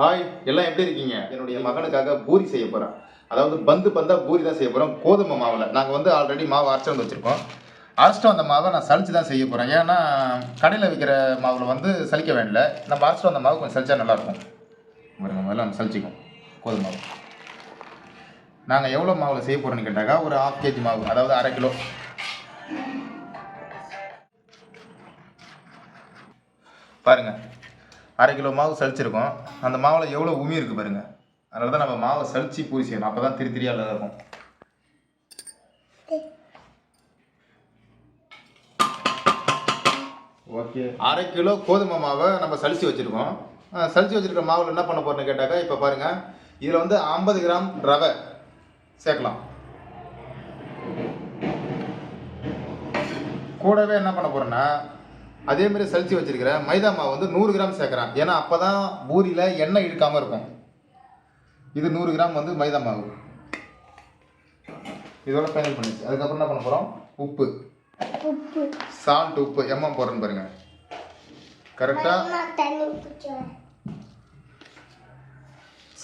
Hi எல்லாம் எப்படி இருக்கீங்க? என்னுடைய மகனுக்காக பூரி செய்ய போகிறேன் அதாவது பந்து பந்தாக பூரி தான் செய்ய போகிறோம் கோதுமை மாவில். நாங்கள் வந்து ஆல்ரெடி மாவு அரைச்சி வந்து வச்சுருக்கோம். அரைச்சிட்டு வந்த மாவை நான் சளிச்சு தான் செய்ய போகிறேன் ஏன்னா கடையில் விற்கிற மாவில் வந்து சலிக்க வேண்டிய நம்ம அரைச்சிட்டு வந்த மாவு கொஞ்சம் சலிச்சா நல்லாயிருக்கும் முதல்ல நம்ம சலிச்சிக்கும் கோதுமை மாவு. நாங்கள் எவ்வளோ மாவில் செய்ய போகிறோன்னு கேட்டாக்கா ஒரு ஹாஃப் கேஜி மாவு அதாவது அரை கிலோ. பாருங்க அரை கிலோ மாவு சலிச்சிருக்கோம் அந்த மாவில் எவ்வளோ உமி இருக்குது பாருங்க. அதனால தான் நம்ம மாவை சளிச்சு பூரி செய்யணும். அப்போ தான் திரி திரியா இருக்கும். ஓகே. அரை கிலோ கோதுமை மாவை நம்ம சளிச்சு வச்சுருக்கோம். சளிச்சு சலிச்சு மாவில் என்ன பண்ண போகிறோன்னு கேட்டாக்கா இப்போ பாருங்கள் இதில் வந்து ஐம்பது கிராம் ரவை சேர்க்கலாம். கூடவே என்ன பண்ண போறேன்னா அதே மாதிரி சலிச்சு வச்சிருக்கிற மைதா மாவு வந்து நூறு கிராம் சேர்க்குறேன். ஏன்னா அப்போ தான் பூரியில் எண்ணெய் இழுக்காமல் இருக்கும். இது நூறு கிராம் வந்து மைதா மாவு. இதோட ஃபைனல் பண்ணிச்சு அதுக்கப்புறம் என்ன பண்ண போகிறோம் உப்பு. உப்பு. சால்ட் உப்பு. எம்எம் போடுறேன்னு பாருங்க. கரெக்டாக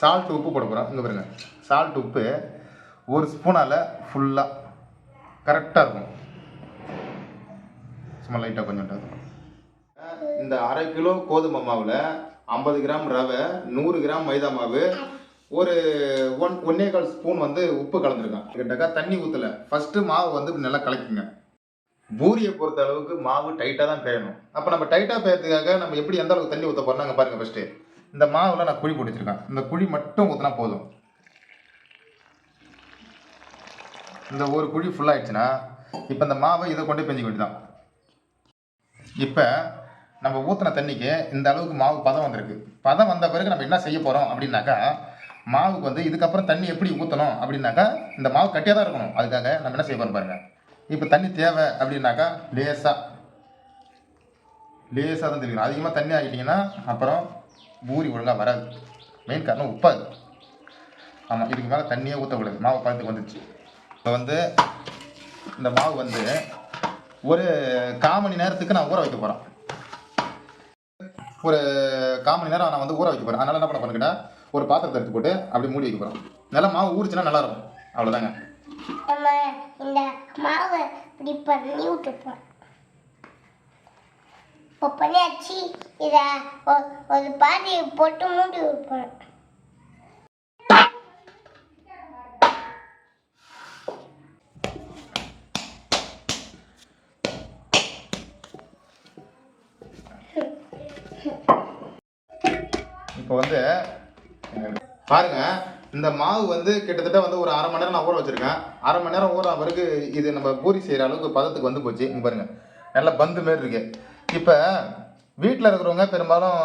சால்ட் உப்பு போட போகிறோம் இங்கே பாருங்க. சால்ட் உப்பு. ஒரு ஸ்பூனால் ஃபுல்லாக கரெக்டாக இருக்கும். சும்மா லைட்டாக கொஞ்சம் இந்த அரை கிலோ கோதுமை மாவில் ஐம்பது கிராம் ரவை நூறு கிராம் மைதா மாவு ஒரு ஒன் ஒன்னே கால் ஸ்பூன் வந்து உப்பு கலந்துருக்கான். கிட்டக்கா தண்ணி ஊற்றலை ஃபஸ்ட்டு மாவு வந்து நல்லா கலக்குங்க. பூரியை பொறுத்த அளவுக்கு மாவு டைட்டாக தான் பேயணும். அப்போ நம்ம டைட்டாக பேயறதுக்காக நம்ம எப்படி எந்த அளவுக்கு தண்ணி ஊற்ற போகிறோம் பாருங்கள் ஃபஸ்ட்டு இந்த மாவில் நான் குழி போட்டு வச்சுருக்கேன். இந்த குழி மட்டும் ஊற்றினா போதும். இந்த ஒரு குழி ஃபுல்லாகிடுச்சுன்னா இப்போ இந்த மாவை இதை கொண்டு பெஞ்சிக்க வேண்டியதான் இப்போ நம்ம ஊற்றின தண்ணிக்கு இந்த அளவுக்கு மாவு பதம் வந்திருக்கு. பதம் வந்த பிறகு நம்ம என்ன செய்ய போகிறோம் அப்படின்னாக்கா மாவுக்கு வந்து இதுக்கப்புறம் தண்ணி எப்படி ஊற்றணும் அப்படின்னாக்கா இந்த மாவு கட்டியாக தான் இருக்கணும். அதுக்காக நம்ம என்ன செய்ய போகிறோம் பாருங்கள் இப்போ தண்ணி தேவை அப்படின்னாக்கா லேசாக லேசாக தான் தெரியணும் அதிகமாக தண்ணி ஆகிட்டிங்கன்னா அப்புறம் பூரி ஒழுங்காக வராது. மெயின் காரணம் உப்பாது. ஆமாம் இதுக்கு மேலே தண்ணியே ஊற்றக்கூடாது மாவு பதத்துக்கு வந்துச்சு இப்போ வந்து இந்த மாவு வந்து ஒரு கால் மணி நேரத்துக்கு நான் ஊற வைக்க போகிறேன் ஒரு கால் மணி நேரம் நான் வந்து ஊற வைக்க போகிறேன் அதனால் என்ன பண்ண போறேன் ஒரு பாத்திரத்தை எடுத்து போட்டு அப்படி மூடி வைக்க போகிறேன் நல்லா மாவு ஊறிச்சுன்னா நல்லாயிருக்கும் அவ்வளோதாங்க நம்ம இந்த மாவு இப்படி பண்ணி விட்டுப்போம் இப்போ பண்ணியாச்சு. இதை ஒரு பாதி போட்டு மூடி வைப்போம். இப்போ வந்து பாருங்க இந்த மாவு வந்து கிட்டத்தட்ட வந்து ஒரு அரை மணி நேரம் நான் ஊற வச்சுருக்கேன். அரை மணி நேரம் ஊற பிறகு இது நம்ம பூரி செய்கிற அளவுக்கு பதத்துக்கு வந்து போச்சு. இங்கே பாருங்கள் நல்லா பந்து மாரி இருக்கு. இப்போ வீட்டில் இருக்கிறவங்க பெரும்பாலும்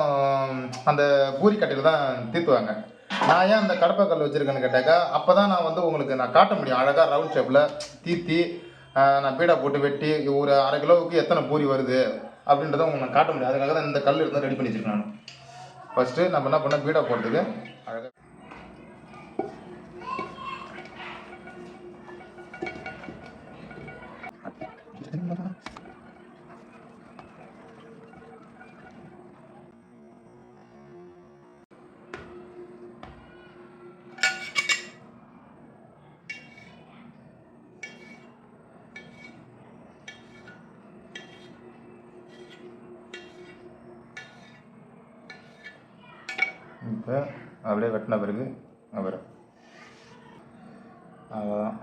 அந்த பூரி கட்டையில் தான் தீர்த்துவாங்க நான் ஏன் அந்த கடப்பை கல் வச்சுருக்கேன்னு கேட்டாக்கா அப்போ தான் நான் வந்து உங்களுக்கு நான் காட்ட முடியும். அழகாக ரவுண்ட் ஷேப்பில் தீர்த்தி நான் பீடா போட்டு வெட்டி ஒரு அரை கிலோவுக்கு எத்தனை பூரி வருது அப்படின்றத உங்களுக்கு நான் காட்ட முடியும். அதுக்காக தான் இந்த கல் இருந்தால் ரெடி பண்ணி வச்சுருக்கேன் நான். ஃபஸ்ட்டு நம்ம என்ன பண்ணோம்? பீடா போடுறதுக்கு. அழகாக இப்போ அப்படியே வெட்டின பிறகு அப்புறம் அவ்வளோதான்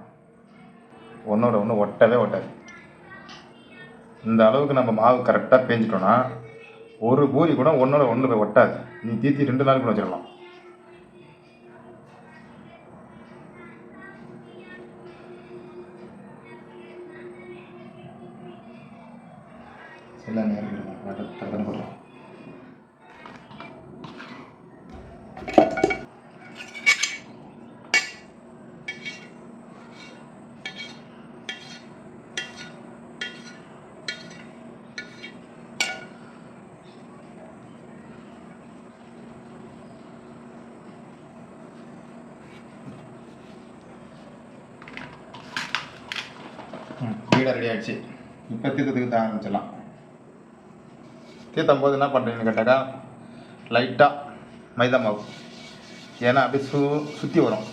ஒன்றோட ஒன்று ஒட்டவே ஒட்டாது. இந்த அளவுக்கு நம்ம மாவு கரெக்டாக பேஞ்சிட்டோன்னா ஒரு பூரி கூட ஒன்றோட ஒன்று போய் ஒட்டாது. நீ தீத்தி ரெண்டு நாள் கூட வச்சிடலாம் சில நேரம் தகவல் போடுறோம் ம் வீடை ரெடி ஆகிடுச்சு இப்போ தீர்த்தத்துக்கு தீர்த்த ஆரம்பிச்சிடலாம். தீர்த்தும் போது என்ன பண்ணுறீங்கன்னு கேட்டாக்கா லைட்டாக மைதா மாவு. ஏன்னா அப்படியே சு சுற்றி வரும்.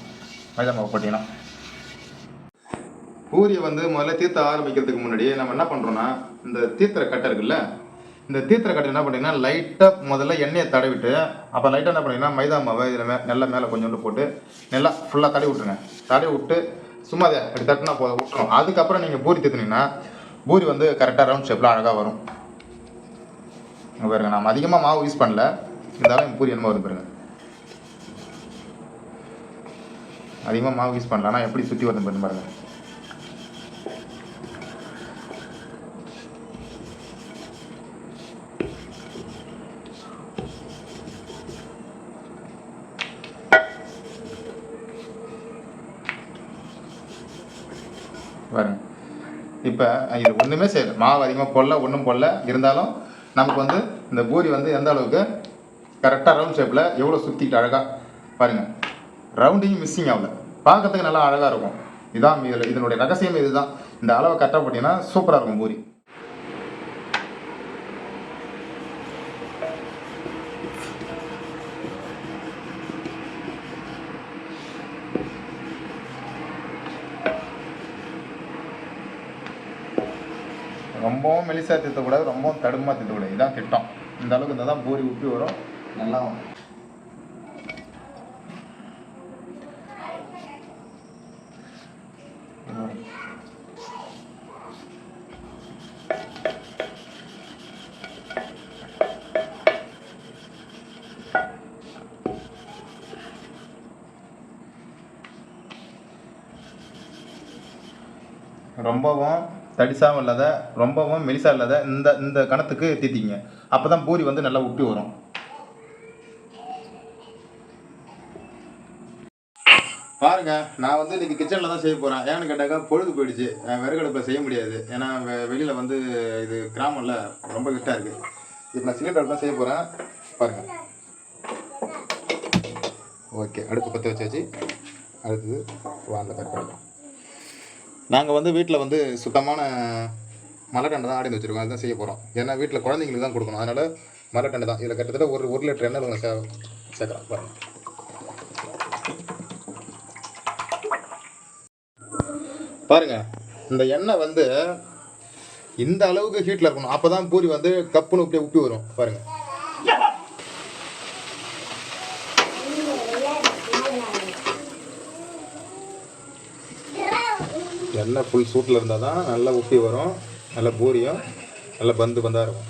மைதா மாவு போட்டிங்கன்னா. பூரியை வந்து முதல்ல தீர்த்த ஆரம்பிக்கிறதுக்கு முன்னாடி நம்ம என்ன பண்ணுறோன்னா இந்த தீர்த்துற கட்டை இருக்குல்ல இந்த தீர்த்தர கட்டை என்ன பண்ணுறீங்கன்னா லைட்டாக முதல்ல எண்ணெயை தடவிட்டு அப்போ லைட்டாக என்ன பண்ணுறீங்கன்னா மைதா மாவை இதில் மே நல்லா மேலே கொஞ்சோண்டு போட்டு நல்லா ஃபுல்லாக தடவி விட்டுருங்க. தடவி விட்டு சும்மா அதை அப்படி தட்டினா போதும். விட்டுரும் அதுக்கப்புறம் நீங்கள் பூரி தீர்த்துனீங்கன்னா பூரி வந்து கரெக்டாக ரவுண்ட் ஷேப்பில் அழகாக வரும். இங்க பாருங்க நாம் அதிகமாக மாவு யூஸ் பண்ணல. இருந்தாலும் பூரி என்னமோ வருது பாருங்க. அதிகமாக மாவு யூஸ் பண்ணல. ஆனால் எப்படி சுற்றி வருது பாருங்க. இப்போ இது ஒன்றுமே செய்யலை. மாவு அதிகமாக போடல ஒன்றும் போடல. இருந்தாலும் நமக்கு வந்து இந்த பூரி வந்து எந்த அளவுக்கு கரெக்டாக ரவுண்ட் ஷேப்பில் எவ்வளோ சுற்றிக்கிட்டு அழகாக பாருங்கள் ரவுண்டிங் மிஸ்ஸிங் ஆகல. பார்க்கறதுக்கு நல்லா அழகாக இருக்கும். இதான் இதில் இதனுடைய ரகசியம் இதுதான். இந்த அளவை கரெக்டாக போட்டிங்கன்னா சூப்பராக இருக்கும் பூரி. ரொம்பவும் மெலிசா திட்டக்கூடாது ரொம்பவும் தடுமா திட்டக்கூடாது இதான் திட்டம் இந்த அளவுக்கு இருந்தால் தான் பூரி உப்பி வரும் நல்லா வரும். ரொம்பவும் தடிசாகவும் இல்லாத ரொம்பவும் மெலிசாக இல்லாத இந்த இந்த கணத்துக்கு தீத்திங்க அப்போ தான் பூரி வந்து நல்லா உப்பி வரும். பாருங்க நான் வந்து இன்னைக்கு கிச்சனில் தான் செய்ய போகிறேன் ஏன்னு கேட்டாக்கா பொழுது போயிடுச்சு. அஹ் விறகடுப்பில் செய்ய முடியாது. ஏன்னா வெளியில் வந்து இது கிராமம்ல ரொம்ப கிட்டாக இருக்குது இப்போ நான் சிலிண்டர் தான் செய்ய போகிறேன் பாருங்கள் ஓகே அடுப்பு பற்ற வச்சாச்சு. அடுத்தது வானில் கரெக்டாக நாங்கள் வந்து வீட்டில் வந்து சுத்தமான மலைக்கண்டை தான் ஆடி வச்சுருக்கோம். அதுதான் செய்ய போகிறோம் ஏன்னா வீட்டில் குழந்தைங்களுக்கு தான் கொடுக்கணும். அதனால் மலைக்கண்டை தான். இதில் கிட்டத்தட்ட ஒரு ஒரு லிட்டர் எண்ணெய் நாங்கள் சே சேர்க்குறோம் பாருங்கள் பாருங்க. இந்த எண்ணெய் வந்து இந்த அளவுக்கு ஹீட்டில் இருக்கணும். அப்போ தான் பூரி வந்து கப்புன்னு இப்படியே உப்பி வரும். பாருங்கள் எண்ணெய் ஃபுல் சூட்டில் இருந்தால் தான் நல்லா உப்பி வரும் நல்லா பூரியும் நல்லா பந்து பந்தாக இருக்கும்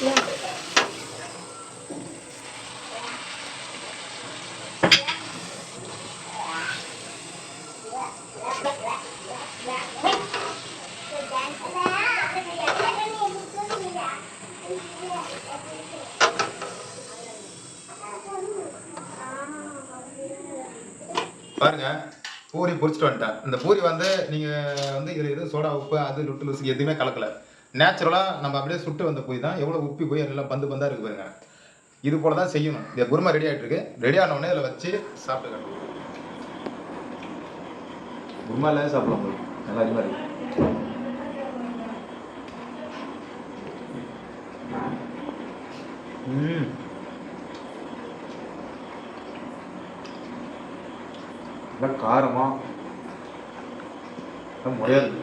Yeah. பாருங்க பூரி பொரிச்சிட்டு வந்துட்டேன். இந்த பூரி வந்து நீங்கள் வந்து இதில் எதுவும் சோடா உப்பு அது லுட்டு லுசுக்கு எதுவுமே கலக்கல. நேச்சுரலாக நம்ம அப்படியே சுட்டு வந்த போய் தான் எவ்வளோ உப்பி போய் எல்லாம் பந்து பந்தாக இருக்கு பாருங்க. இது போல தான் செய்யணும். இந்த குருமா ரெடி ஆகிட்டு இருக்கு. ரெடி ஆன உடனே இதில் வச்சு சாப்பிட்டுக்கணும். குருமால சாப்பிடலாம் நல்லா அதிகமாக இருக்கு நல்லா காரமாக முயல் முறையாது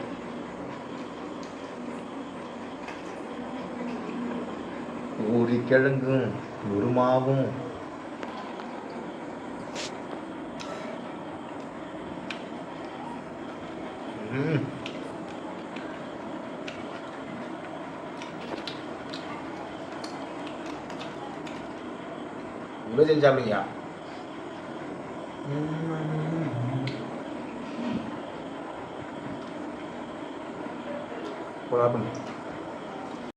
ஊரி கிழங்கும் குருமாவும். ம். இவ்வளோ செஞ்சு செஞ்சாமையா போனா பண்ணு